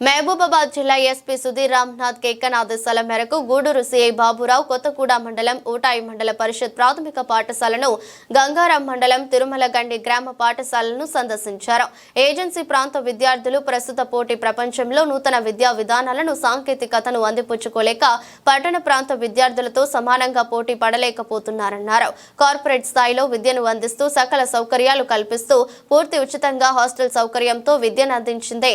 మహబూబాబాద్ జిల్లా ఎస్పీ సుధీర్ రామ్నాథ్ కేకన్ ఆదేశాల మేరకు గూడూరు సిఐ బాబురావు కొత్తగూడ మండలం ఊటాయి మండల పరిషత్ ప్రాథమిక పాఠశాలను గంగారాం మండలం తిరుమలగండి గ్రామ పాఠశాలను సందర్శించారు. ఏజెన్సీ ప్రాంత విద్యార్థులు ప్రస్తుత పోటీ ప్రపంచంలో నూతన విద్యా విధానాలను సాంకేతికతను అందిపుచ్చుకోలేక పట్టణ ప్రాంత విద్యార్థులతో సమానంగా పోటీ పడలేకపోతున్నారన్నారు. కార్పొరేట్ స్థాయిలో విద్యను అందిస్తూ సకల సౌకర్యాలు కల్పిస్తూ పూర్తి ఉచితంగా హాస్టల్ సౌకర్యంతో విద్యను అందించిందే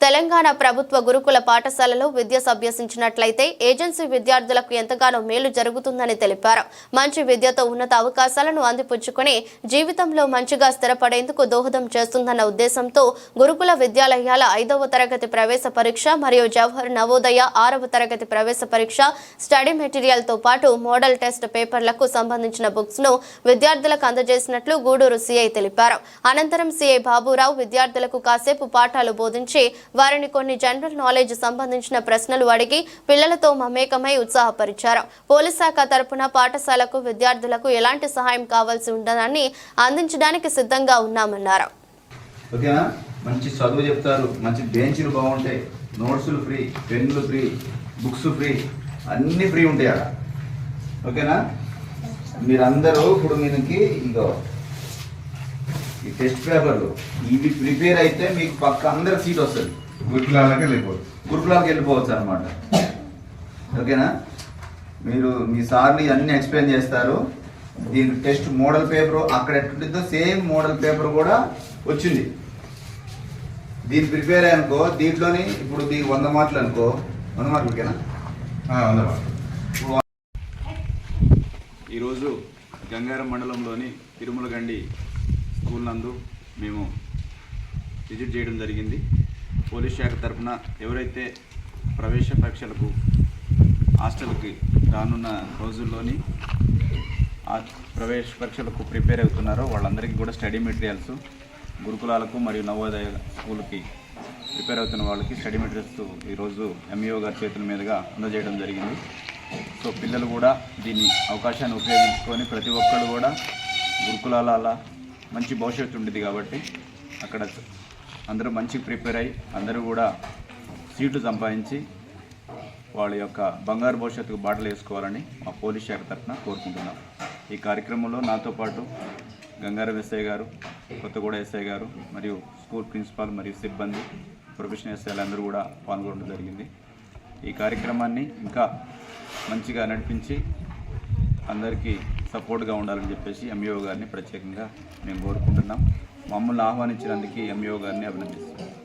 తెలంగాణ ప్రభుత్వ గురుకుల పాఠశాలలో విద్య అభ్యసించినట్లయితే ఏజెన్సీ విద్యార్థులకు ఎంతగానో మేలు జరుగుతుందని తెలిపారు. మంచి విద్యతో ఉన్నత అవకాశాలను అందిపుచ్చుకుని జీవితంలో మంచిగా స్థిరపడేందుకు దోహదం చేస్తుందన్న ఉద్దేశంతో గురుకుల విద్యాలయాల ఐదవ తరగతి ప్రవేశ పరీక్ష మరియు జవహర్ నవోదయ ఆరవ తరగతి ప్రవేశ పరీక్ష స్టడీ మెటీరియల్తో పాటు మోడల్ టెస్ట్ పేపర్లకు సంబంధించిన బుక్స్ను విద్యార్థులకు అందజేసినట్లు గూడూరు సీఐ తెలిపారు. అనంతరం సీఐ బాబురావు విద్యార్థులకు కాసేపు పాఠాలు బోధించి వారిని కొన్ని జనరల్ నాలెడ్జ్ సంబంధించిన ప్రశ్నలు అడిగి పిల్లలతో మమేకమై ఉత్సాహపరిచారు. పోలీస్ శాఖ తరపున పాఠశాలకు విద్యార్థులకు ఎలాంటి సహాయం కావాల్సి ఉండదని అందించడానికి సిద్ధంగా ఉన్నామన్నారు. ఓకేనా? మంచి చదువు చెప్తారు. మంచి బెంచ్లు బాగుంటాయి. నోట్సులు ఫ్రీ పెన్నులు ఫ్రీ బుక్స్ ఫ్రీ అన్నీ ఫ్రీ ఉంటాయి అక్కడ. ఓకేనా? మీరందరూ ఇప్పుడు మీకు ఇగో ఈ టెస్ట్ పేపర్లు ఇవి ప్రిపేర్ అయితే మీకు పక్క అందరికి సీట్ వస్తుంది. గుర్తులాగే లేకపోతే గురుకులాకి వెళ్ళిపోవచ్చు అనమాట ఓకేనా? మీరు మీ సార్లు అన్ని ఎక్స్ప్లెయిన్ చేస్తారు. దీని టెస్ట్ మోడల్ పేపర్ అక్కడ ఎట్టుంటుందో సేమ్ మోడల్ పేపర్ కూడా వచ్చింది. దీన్ని ప్రిపేర్ అయ్యనుకో దీంట్లోని ఇప్పుడు దీనికి వంద మార్కులు అనుకో. వంద మార్కులు ఓకేనా? ఉందన్నమాట ఈరోజు గంగారం మండలంలోని తిరుమలగండి స్కూల్ నందు మేము విజిట్ చేయడం జరిగింది. పోలీస్ శాఖ తరఫున ఎవరైతే ప్రవేశ పరీక్షలకు హాస్టల్కి రానున్న రోజుల్లోని ప్రవేశ పరీక్షలకు ప్రిపేర్ అవుతున్నారో వాళ్ళందరికీ కూడా స్టడీ మెటీరియల్స్ గురుకులాలకు మరియు నవోదయ స్కూల్కి ప్రిపేర్ అవుతున్న వాళ్ళకి స్టడీ మెటీరియల్స్ ఈరోజు ఎంఈఓ గారి చేతుల మీదుగా అందజేయడం జరిగింది. సో పిల్లలు కూడా దీన్ని అవకాశాన్ని ఉపయోగించుకొని ప్రతి ఒక్కరు కూడా గురుకులాల అలా మంచి భవిష్యత్తు ఉండేది కాబట్టి అక్కడ అందరూ మంచిగా ప్రిపేర్ అయ్యి అందరూ కూడా సీట్లు సంపాదించి వాళ్ళ యొక్క బంగారు భవిష్యత్తుకు బాటలు వేసుకోవాలని మా పోలీస్ శాఖ తరఫున కోరుకుంటున్నాం. ఈ కార్యక్రమంలో నాతో పాటు గంగారం ఎస్ఐ గారు కొత్తగూడ ఎస్ఐ గారు మరియు స్కూల్ ప్రిన్సిపాల్ మరియు సిబ్బంది ప్రొఫెషనల్ ఎస్ఐలు అందరూ కూడా పాల్గొనడం జరిగింది. ఈ కార్యక్రమాన్ని ఇంకా మంచిగా నడిపించి అందరికీ సపోర్ట్గా ఉండాలని చెప్పేసి ఎంఈఓ గారిని ప్రత్యేకంగా మేము కోరుకుంటున్నాం. మమ్మల్ని ఆహ్వానించినందుకు ఎంఈఓ గారిని అభినందిస్తున్నాం.